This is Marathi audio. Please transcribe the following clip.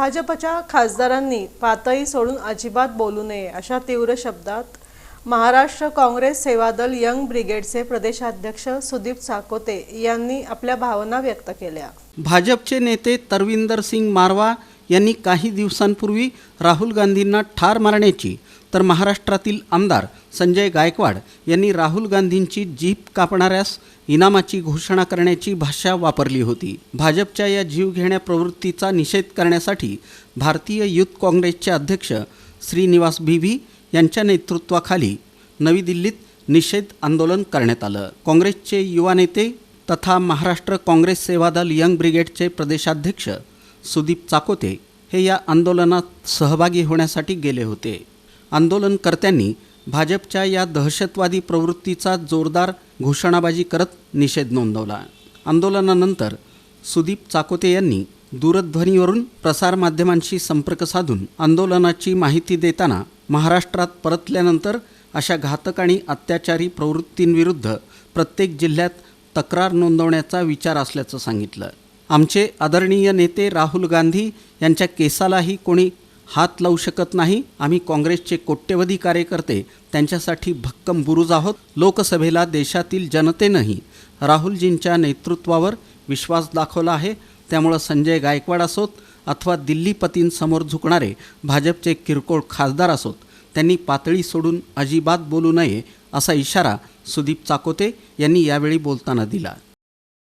भाजपच्या खासदारांनी पातळी सोडून अजिबात बोलू नये अशा तीव्र शब्दात महाराष्ट्र काँग्रेस सेवादल यंग ब्रिगेडचे प्रदेशाध्यक्ष सुदीप साकोते यांनी आपल्या भावना व्यक्त केल्या. भाजपचे नेते तरविंदर सिंग मारवा यांनी काही दिवसांपूर्वी राहुल गांधींना ठार मारण्याची तर महाराष्ट्रातील आमदार संजय गायकवाड यांनी राहुल गांधींची जीप कापणाऱ्यास इनामाची घोषणा करण्याची भाषा वापरली होती. भाजपच्या या जीवघेण्या प्रवृत्तीचा निषेध करण्यासाठी भारतीय युथ काँग्रेसचे अध्यक्ष श्रीनिवास बीव्ही यांच्या नेतृत्वाखाली नवी दिल्लीत निषेध आंदोलन करण्यात आलं. काँग्रेसचे युवा नेते तथा महाराष्ट्र काँग्रेस सेवादल यंग ब्रिगेडचे प्रदेशाध्यक्ष सुदीप चाकोते हे या आंदोलनात सहभागी होण्यासाठी गेले होते. आंदोलनकर्त्यांनी भाजपच्या या दहशतवादी प्रवृत्तीचा जोरदार घोषणाबाजी करत निषेध नोंदवला. आंदोलनानंतर सुदीप चाकोते यांनी दूरध्वनीवरून प्रसारमाध्यमांशी संपर्क साधून आंदोलनाची माहिती देताना महाराष्ट्रात परतल्यानंतर अशा घातक आणि अत्याचारी प्रवृत्तींविरुद्ध प्रत्येक जिल्ह्यात तक्रार नोंदवण्याचा विचार असल्याचं सांगितलं. आमचे आदरणीय नेते राहुल गांधी यांच्या केसालाही कोणी हात लावू शकत नाही. आम्ही काँग्रेसचे कोट्यवधी कार्यकर्ते त्यांच्यासाठी भक्कम बुरुज आहोत. लोकसभेला देशातील जनतेनंही राहुलजींच्या नेतृत्वावर विश्वास दाखवला आहे. त्यामुळं संजय गायकवाड असोत अथवा दिल्लीपतींसमोर झुकणारे भाजपचे किरकोळ खासदार असोत त्यांनी पातळी सोडून अजिबात बोलू नये असा इशारा सुदीप चाकोते यांनी यावेळी बोलताना दिला.